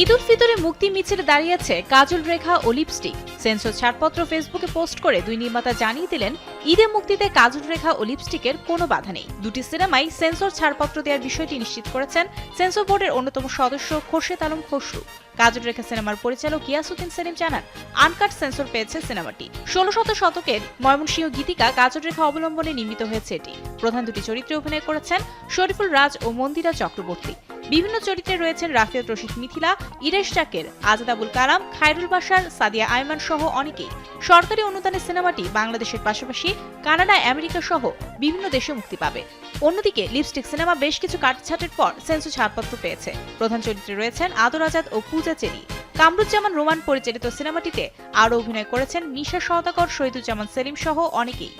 ঈদ উল ফিতরে মুক্তি মিছিলে দাঁড়িয়েছে কাজল রেখা ও লিপস্টিক। সেন্সর ছাড়পত্র ফেসবুকে পোস্ট করে দুই নির্মাতা জানিয়ে দিলেন, ঈদে মুক্তিতে কাজল রেখা ও লিপস্টিকের কোনো বাধা নেই। দুটি সিনেমাই সেন্সর ছাড়পত্র দেওয়ার বিষয়টি নিশ্চিত করেছেন সেন্সর বোর্ডের অন্যতম সদস্য খোরশেদ আলম খসরু। কাজল রেখা সিনেমার পরিচালক গিয়াসুদ্দিন সেলিম জানান, আনকাট সেন্সর পেয়েছে সিনেমাটি। ষোলো শত শতকের ময়মনসিংহ গীতিকা কাজল রেখা অবলম্বনে নির্মিত হয়েছে এটি। প্রধান দুটি চরিত্রে অভিনয় করেছেন শরীফুল রাজ ও মন্দিরা চক্রবর্তী। বিভিন্ন চরিত্রে রয়েছেন রাফিয়াত রশিদ মিথিলা, ইরেশ চাকের আজাদ আবুল কালাম, খায়রুল বাসার সাদিয়া আয়মান সহ অনেকেই। সরকারি অনুদানে সিনেমাটি বাংলাদেশের পাশাপাশি কানাডা, আমেরিকা সহ বিভিন্ন দেশে মুক্তি পাবে। অন্যদিকে লিপস্টিক সিনেমা বেশ কিছু কাটছাটের পর সেন্সর ছাড়পত্র পেয়েছে। প্রধান চরিত্রে রয়েছেন আদর আজাদ ও পূজা চেরি। কামরুজ্জামান রোমান পরিচালিত সিনেমাটিতে আরও অভিনয় করেছেন নিশা সওদাগর, শহীদুজ্জামান সেলিম সহ অনেকেই।